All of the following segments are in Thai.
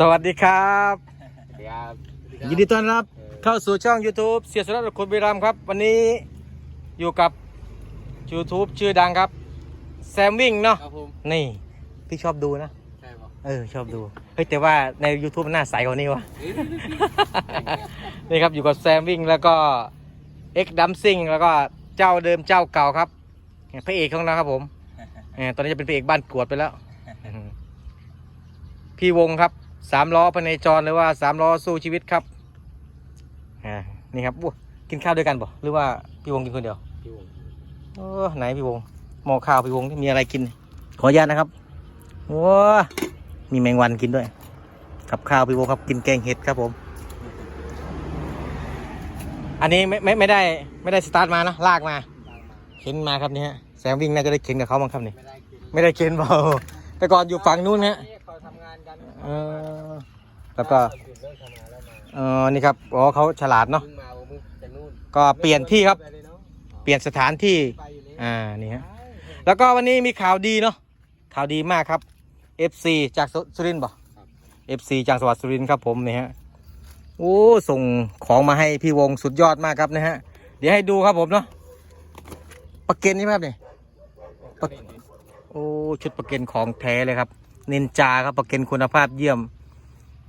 สวัสดีครับ ครับยินดีต้อนรับเข้าสู่ช่อง YouTube เสียสระคนบุรีรัมย์ครับ วันนี้อยู่กับ YouTube ชื่อดังครับ แซมวิ่งเนาะครับผมนี่ พี่ชอบดูนะ ใช่ปะเออ ชอบดู เฮ้ย แต่ว่าใน YouTube มันหน้าใสกว่านี้วะ นี่ครับ อยู่กับแซมวิ่งแล้วก็เอ็กดัมซิงแล้วก็เจ้าเดิมเจ้าเก่าครับพระเอกของเราครับผมเออตอนนี้จะเป็นพระเอกบ้านกวดไปแล้วอืมพี่วงครับ สามล้อพเนจรหรือว่าสามล้อสู้ชีวิตครับอ่านี่ครับอู้กินข้าวด้วยกันบ่หรือว่าพี่วงกินคนเดียวพี่วงโอ้ไหนพี่วงหมอข้าวพี่วงมีอะไรกิน ขออนุญาตนะครับโอ้มีแมงวันกินด้วยกับข้าวพี่วงครับกินแกงเห็ดครับผม อันนี้ไม่ไม่ไม่ได้ไม่ได้สตาร์ทมานะลากมาตามมาเข็นมาครับนี่ฮะแซมวิ่งน่าจะได้เข็นกับเขาบ้างครับนี่ไม่ได้กินไม่ได้เข็นเปล่าแต่ก่อนอยู่ฝั่งนู้นฮะนี่ เออแล้วก็เออนี่ครับอ๋อเขาฉลาดเนาะก็เปลี่ยนที่ครับ เปลี่ยนสถานที่อ่านี่ฮะแล้วก็วันนี้มีข่าวดีเนาะข่าวดีมากครับ FC จากสุสุรินทร์บ่ FC จากสวัสดิ์สุรินทร์ครับผมนี่ฮะโอ้ส่งของมาให้พี่วงสุดยอดมากครับนะฮะเดี๋ยวให้ดูครับผมเนาะปากเกนใช่ครับนี่ปะโอ้ชุดปากเกนของแท้เลยครับ นินจาครับปากเกนคุณภาพเยี่ยม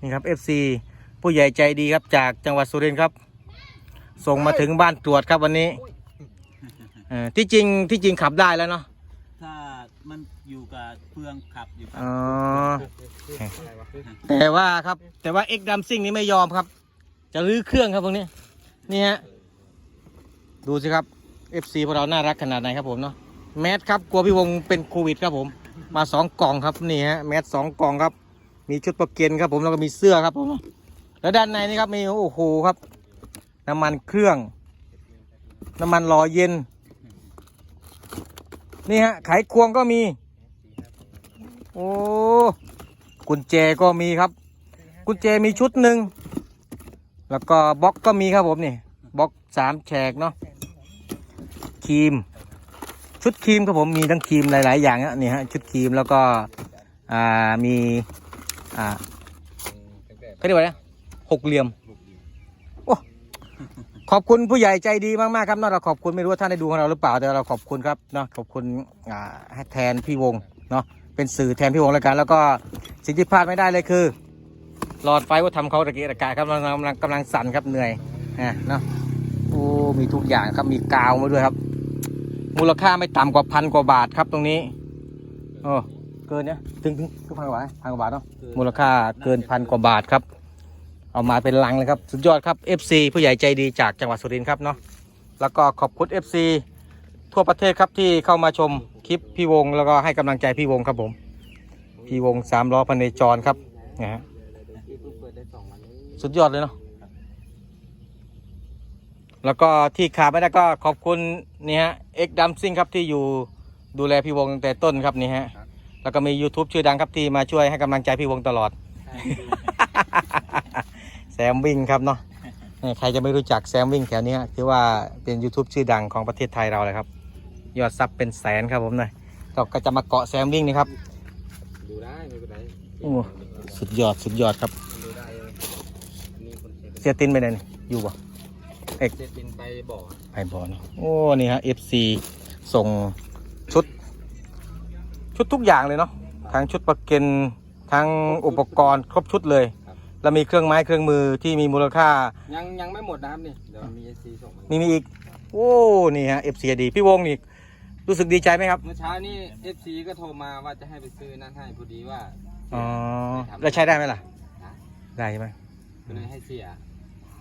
นี่ครับ FC ผู้ใหญ่ใจดีครับจากจังหวัดสุรินทร์ครับ ส่งมาถึงบ้านตรวจครับวันนี้เออที่จริงที่จริงขับได้แล้วเนาะถ้ามันอยู่กับเฟืองขับอยู่กับอ๋ออะไรวะแต่ว่าครับแต่ว่าเอ็กดัมซิ่งนี่ไม่ยอมครับ จะรื้อเครื่องครับพวกนี้นี่ฮะดูสิครับ FC พวกเราน่ารักขนาดไหนครับผมเนาะแมสครับกลัวพี่วงเป็นโควิดครับผม มาสองกล่องครับนี่ฮะแมสสองกล่องครับ มีชุดประเกียนครับผมแล้วก็มีเสื้อครับผมแล้วด้านในนี่ครับมีโอ้โหครับ น้ำมันเครื่อง น้ำมันหล่อเย็น นี่ฮะไขควงก็มี โอ้กุญแจก็มีครับ กุญแจมีชุดหนึ่งแล้วก็บล็อกก็มีครับผมนี่บล็อกสามแฉกเนาะครีม ชุดครีมครับผมมีทั้งครีมหลาย ๆ อย่างนี่ฮะชุดครีมแล้วก็อ่ามีอ่าเขาเรียกว่าอะไรหกเหลี่ยมโอ้ขอบคุณผู้ใหญ่ใจดีมาก ๆ ครับนาะเราขอบคุณไม่รู้ว่าท่านได้ดูของเราหรือเปล่าแต่เราขอบคุณครับเนาะขอบคุณอ่าแทนพี่วงเนาะเป็นสื่อแทนพี่วงแล้วกัน แล้วก็สิ่งที่พลาดไม่ได้เลยคือ หลอดไฟว่าทำเขาตะกียกตะกายครับกำลังกำลังกำลังสั่นครับเหนื่อยนะเนาะโอ้มีทุกอย่างครับมีกาวมาด้วยครับ มูลค่าไม่ต่ำกว่าพันกว่าบาทครับตรงนี้โอ้เกินเนี่ยถึงถึงถึงพันกว่าบาทพันกว่าบาทเนาะมูลค่าเกินพันกว่าบาทครับ เอามาเป็นลังเลยครับ สุดยอดครับ FC ผู้ใหญ่ใจดีจากจังหวัดสุรินทร์ครับเนาะแล้วก็ขอบคุณ FC ทั่วประเทศครับที่เข้ามาชมคลิปพี่วง แล้วก็ให้กำลังใจพี่วงครับผม พี่วงสามล้อพันในจรครับนะฮะที่เพิ่งเปิดได้สองวันนี้สุดยอดเลยเนาะ แล้วก็ที่ขาดไม่ได้ก็ขอบคุณนี่ฮะเอ็กดัมซิงครับที่อยู่ดูแลพี่วงตั้งแต่ต้นครับนี่ฮะแล้วก็มี YouTube ชื่อดังครับที่มาช่วยให้กำลังใจพี่วงตลอด แซมวิ่งครับเนาะนี่ใครจะไม่รู้จักแซมวิ่งแถวนี้ฮะถือว่าเป็น YouTube ชื่อดังของประเทศไทยเราเลยครับ ยอดซับเป็นแสนครับผมนะก็ก็จะมาเกาะแซมวิ่งนี่ครับดูได้ไม่เป็นไรโอ้สุดยอดสุดยอดครับดูได้เลยนี่คนเช็คเสียตินไปไหนนี่อยู่บ่ เจ็ดบินไปบ่อไอบอลโอ้นี่ฮะ FC ส่งชุด ชุดทุกอย่างเลยเนาะทั้งชุดประเก็นทั้งอุปกรณ์ครบชุดเลย แล้วมีเครื่องไม้เครื่องมือที่มีมูลค่า ยังยังไม่หมดนะครับนี่เดี๋ยวมีเอซีส่งมามีมีอีก โอ้นี่ฮะ FC ดีพี่วงนี่รู้สึกดีใจไหมครับ เมื่อเช้านี่เอฟซีก็โทรมาว่าจะให้ไปซื้อนั่นให้พอดีว่าอ๋อแล้วใช้ได้ไหมล่ะนะได้ใช่ไหมก็เลยให้เสีย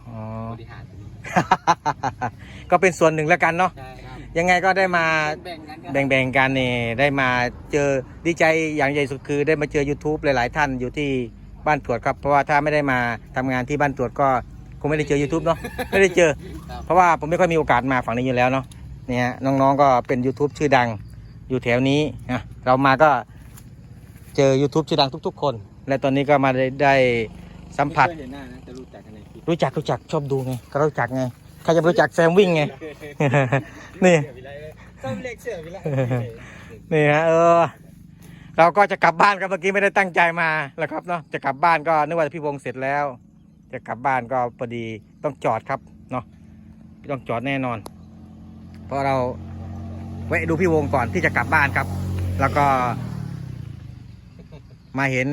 อ๋อ บริหารตรงนี้ก็เป็นส่วนหนึ่งแล้วกันเนาะ ใช่ครับยังไงก็ได้มาแบ่งกันก็แบ่งๆกันนี่ได้มาเจอดีใจอย่างใหญ่สุดคือได้มาเจอ YouTube หลายๆท่านอยู่ที่บ้านตรวจครับ เพราะว่าถ้าไม่ได้มาทำงานที่บ้านตรวจก็คงไม่ได้เจอ YouTube เนาะไม่ได้เจอ ครับเพราะว่าผมไม่ค่อยมีโอกาสมาฝั่งนี้อยู่แล้วเนาะเนี่ยฮะน้องๆก็เป็น YouTube ชื่อดังอยู่แถวนี้นะเรามาก็เจอ YouTube ชื่อดังทุก ๆ คน และตอนนี้ก็มาได้ได้สัมผัส ไเคยเห็นหน้านะจะ รู้จักกันในคลิปรู้จักรู้จักชอบดูไงก็รู้จักไงใครจะไม่รู้จักแซมวิ่งไง นี่เสือวิไลเลยต้มเล็กเสือวิไลนี่ฮะเออ เราก็จะกลับบ้านครับเมื่อกี้ไม่ได้ตั้งใจมาแล้วครับเนาะจะกลับบ้านก็นึกว่าพี่วงเสร็จแล้ว จะกลับบ้านก็พอดีต้องจอดครับเนาะต้องจอดแน่นอน เพราะเราแวะดูพี่วงก่อนที่จะกลับบ้านครับ แล้วก็ มาเห็น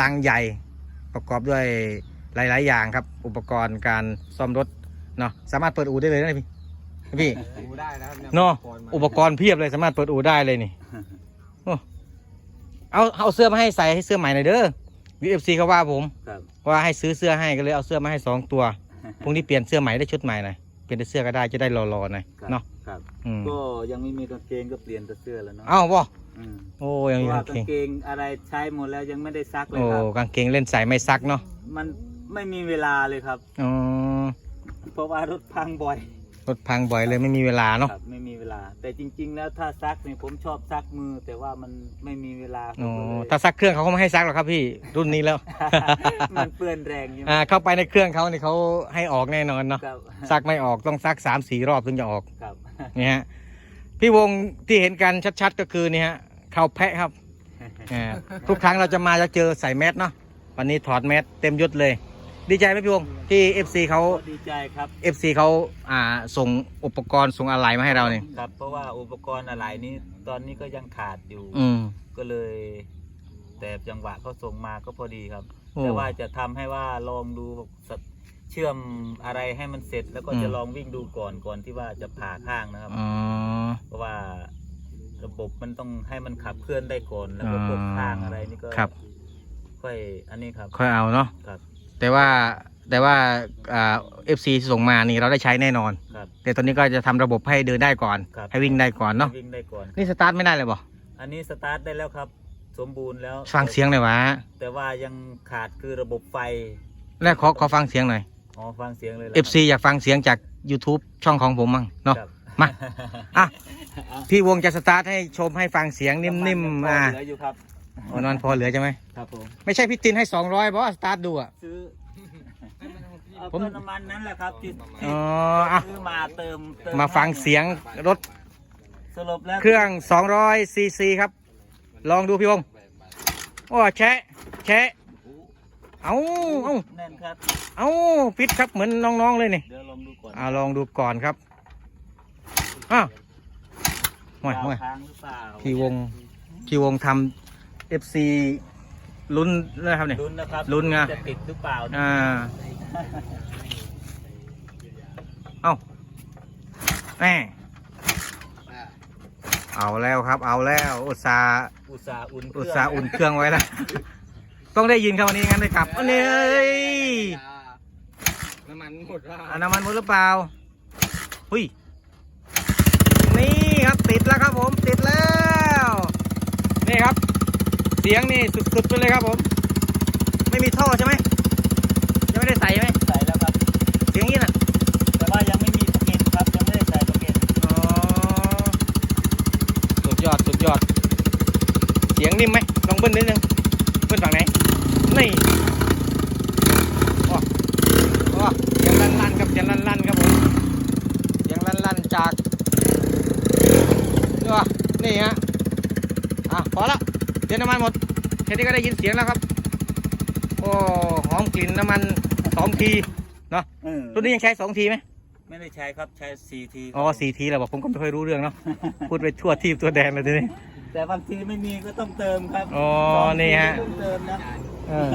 ลังใหญ่ประกอบด้วย หลาย ๆ อย่างครับ อุปกรณ์การซ่อมรถเนาะสามารถเปิดอู่ได้เลยนะพี่พี่ดูได้นะครับยเนาะมาอุปกรณ์เพียบเลยสามารถเปิดอู่ได้เลยนี่โอ้เอาเอาเสื้อมาให้ใส่ให้เสื้อใหม่หน่อยเด้อ VFC เขาว่าผมครับว่าให้ซื้อเสื้อให้ก็เลยเอาเสื้อมาให้สองตัวพรุ่งนี้เปลี่ยนเสื้อใหม่ได้ชุดใหม่หน่อยเปลี่ยนแต่เสื้อก็ได้จะได้รอๆหน่อยครับเนาะครับอืมก็ยังไม่มีกางเกงก็เปลี่ยนแต่เสื้อแล้วเนาะเอ้าบ่อืมโอ้เพยังมีราะว่ากางกางเกงเกงอะไรใช้หมดแล้วยังไม่ได้ซักเลยโอ้ครับกางเกงเล่นใส่ไม่ซักเนาะมัน ไม่มีเวลาเลยครับ อ๋อเพราะว่ารถพังบ่อยรถพังบ่อยเลยไม่มีเวลาเนาะครับไม่มีเวลา แต่จริง ๆ แล้วถ้าซักเนี่ยผมชอบซักมือ แต่ว่ามันไม่มีเวลาผมอ๋อก็เลยถ้าซักเครื่องเขาก็ไม่ให้ซักหรอกครับพี่รุ่นนี้แล้ว มันเปื้อนแรงอยู่อ่าเข้าไปในเครื่องเขาเนี่ยเขาให้ออกแน่นอนเนาะครับซักไม่ออกต้องซักสามสี่รอบถึงจะออกครับนี่ฮะพี่วงที่เห็นกันชัดๆก็คือนี่ฮะข้าวแพะครับอ่าทุกครั้งเราจะมาจะเจอใส่แมสเนาะวันนี้ถอดแมสเต็มยศเลย ดีใจไหมพี่วงที่ FC เขา ก็ดีใจครับ FC เขาอ่าส่งอุปกรณ์ส่งอะไรมาให้เราเนี่ยครับ เพราะว่าอุปกรณ์อะไรนี้ ตอนนี้ก็ยังขาดอยู่ อืม ก็เลย แต่จังหวะเขาส่งมาก็พอดีครับ โอ้แต่ว่าจะทำให้ว่าลองดูสักเชื่อมอะไรให้มันเสร็จ แล้วก็อืม จะลองวิ่งดูก่อนก่อนที่ว่าจะผ่าข้างนะครับ อ๋อ เพราะว่าระบบมันต้องให้มันขับเคลื่อนได้ก่อนแล้วก็อ่าพวกข้างอะไรนี่ก็ครับ ค่อยอันนี้ครับ ค่อยเอาเนาะครับ แต่ว่าแต่ว่าอ่า FC ที่ส่งมานี่เราได้ใช้แน่นอน ครับ แต่ตอนนี้ก็จะทำระบบให้เดินได้ก่อน ครับ ให้วิ่งได้ก่อนเนาะวิ่งได้ก่อน นี่สตาร์ทไม่ได้เลยบ่อันนี้สตาร์ทได้แล้วครับ สมบูรณ์แล้วฟังเสียงหน่อยวะแต่ว่ายังขาดคือระบบไฟแล้วขอขอฟังเสียงหน่อย อ๋อฟังเสียงเลยหร FC อยากฟังเสียงจาก YouTube ช่องของผมมั่งเนาะ ครับมา อะ พี่วงจะสตาร์ทให้ชมให้ฟังเสียงนิ่มๆอ่า เหลืออยู่ครับ โอ้นอนพอเหลือใช่ไหม ครับผม ไม่ใช่พี่ตินให้200บอสตาร์ทดูอะ ซื้อเอาผมต้นน้ำมันนั่นแหละครับที่ที่อ๋ออะ ซื้อมาเติมเติมาฟังเสียงรถสรุปแล้วเครื่อง200ซีซีครับ ลองดูพี่วงโอ้แชะแชะเอาเอาแน่นครับ เอาปิดครับเหมือนน้องๆเลยนี่เดี๋ยวลองดูก่อนอ่าลองดูก่อนครับอ้าวห่วยดาวห่วยค้างหรือเปล่าพี่วงพี่วงทำ FC ลุ้นนะครับเนี่ย ลุ้นนะครับลุ้นไง จะติดหรือเปล่านะอ่า เอ้าแม่เอาแล้วครับ เอาแล้ว อุตสาห์อุตส่าห์อุ่นเคอุตรื่องสาห์อุ่นเครื่องไว้แล้ว ต้องได้ยินคำวันนี้งั้นเลยกลับอันนี้เอ้ยน้ำมันหมดแล้วอันน้ำมันหมดหรือเปล่า หุยนี่ครับติดแล้วครับผมติดแล้ว นี่ครับ เสียงนี่สุดๆไปเลยครับผม ไม่มีท่อใช่ไหมยังไม่ได้ใส่ใช่ไหมใส่แล้วครับ เสียงนี้น่ะ แต่ว่ายังไม่มีสกินครับ ยังไม่ได้ใส่สกินอ๋อ สุดยอด สุดยอด เสียงนิ่มไหมลองเบิ้ลนิดนึง เบิ้ลฝั่งไหน นี่โอ้โอ้เสียงลั่นๆครับ เสียงลั่นๆครับผม เสียงลั่นๆจากนี่วะนี่ฮะอะพอละเดี๋ยวน้ำมันหมดแค่นี้ก็ได้ยินเสียงแล้วครับ โอ้หอมกลิ่นน้ำมันสองทีเนาะเออรุ่นนี้ยังใช้สองทีไหมไม่ได้ใช้ครับใช้สี่ทีอ๋อสี่ทีแล้วบอกผมก็ไม่ค่อยรู้เรื่องเนาะพูดไปทั่วทีมตัวแดนเลยทีนี้ แต่บางทีไม่มีก็ต้องเติมครับอ๋อสงทีนี่ฮะ ต้องเติมนะ เออ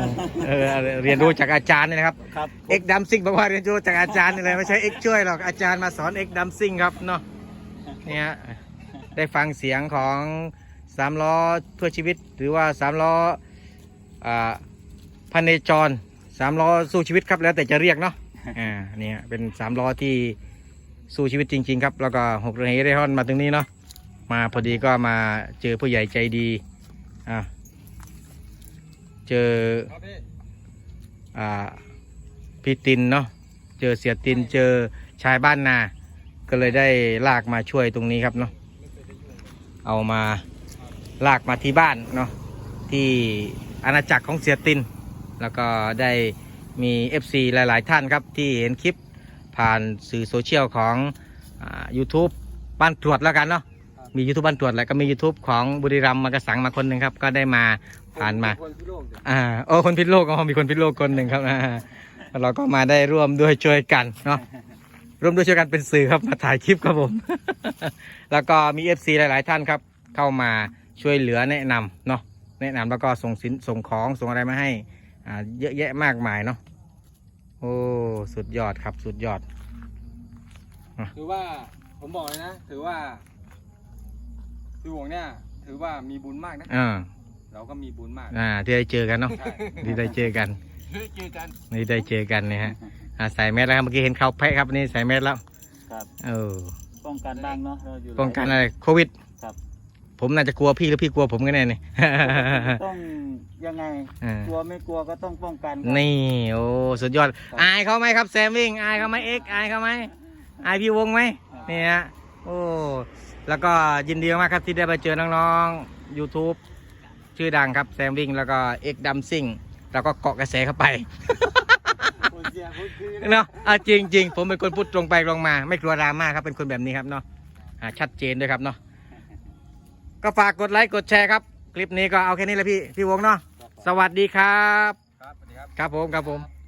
เออเรียนรู้จากอาจารย์นี่นะครับ ครับเอ็กดัมซิงบอกว่าเรียนรู้จากอาจารย์นี่เลยไม่ใช่เอ็กช่วยหรอกอาจารย์มาสอนเอ็กดัมซิงครับเนาะเนี่ยฮะได้ฟังเสียงของ สามล้อเพื่อชีวิต หรือว่าสามล้ออ่าพันเนจรสามล้อสู้ชีวิตครับแล้วแต่จะเรียกเนาะอ่าเนี่ยเป็นสามล้อที่สู้ชีวิตจริง ๆ ครับ แล้วก็หกเรือเฮเรฮอนมาตรงนี้เนาะมาพอดีก็มาเจอผู้ใหญ่ใจดีอ่าเจอครับพี่อ่าพี่ตินเนาะเจอเสียตินเจอชายบ้านนา ก็เลยได้ลากมาช่วยตรงนี้ครับเนาะเอามา ลากมาที่บ้านเนาะที่อาณาจักรของเสียติน แล้วก็ได้มี FC หลาย ๆ ท่านครับที่เห็นคลิปผ่านสื่อโซเชียลของอา YouTube บ้านตรวจแล้วกันเนาะมียูทูบบ้านตรวจแล้วก็มี YouTube ของบุรีรัมย์มากระสังมาคนหนึ่งครับ ก็ได้มาผ่านมาคนพิโลกเนี่ยอ่าโอ้คนพิษโลกอ๋อมีคนพิษโลกคนหนึ่งครับอ่าเราก็มาได้ร่วมด้วยช่วยกันเนาะร่วมด้วยช่วยกันเป็นสื่อครับมาถ่ายคลิปครับผม แล้วก็มี FC หลาย ๆ ท่านครับ เข้ามา ช่วยเหลือแนะนำเนาะแนะนำแล้วก็ส่งสินส่งของส่งอะไรมาให้อ่าเยอะแยะมากมายเนาะโอ้สุดยอดครับสุดยอด ถือว่าผมบอกเลยนะ ถือว่าพี่วงเนี่ย ถือว่ามีบุญมากนะอ่าเราก็มีบุญมากอ่าที่ได้เจอกันเนาะใช่ที่ได้เจอกันเจอกันนี่ได้เจอกันเนี่ยฮะอ่าใส่แมสแล้วครับเมื่อกี้เห็นเขาแพะครับนี่ใส่แมสแล้วครับเออป้องกันบ้างเนาะเราอยู่ป้องกันอะไรโควิดครับ ผมน่าจะกลัวพี่หรือพี่กลัวผมกันแน่นี่ต้องยังไงอ่ากลัวไม่กลัวก็ต้องป้องกันครับนี่โอ้สุดยอด อายเขาไหมครับแซมวิ่งอายเขาไหมเอ็กอายเขาไหมอายพี่วงไหมนี่ฮะโอ้แล้วก็ยินดีมากครับที่ได้มาเจอน้องๆ YouTube ชื่อดังครับแซมวิ่งแล้วก็เอ็กดัมซิ่งแล้วก็เกาะกระแสเข้าไป คนเสียคนคืน เนาะอะจริงจริงผมเป็นคนพูดตรงไปตรงมา ไม่กลัวดราม่าครับ เป็นคนแบบนี้ครับเนาะอ่าชัดเจนด้วยครับเนาะ ก็ฝากกดไลค์กดแชร์ครับ คลิปนี้ก็เอาแค่นี้แหละพี่ พี่วงเนาะสวัสดีครับ ครับสวัสดีครับ ครับผมครับผม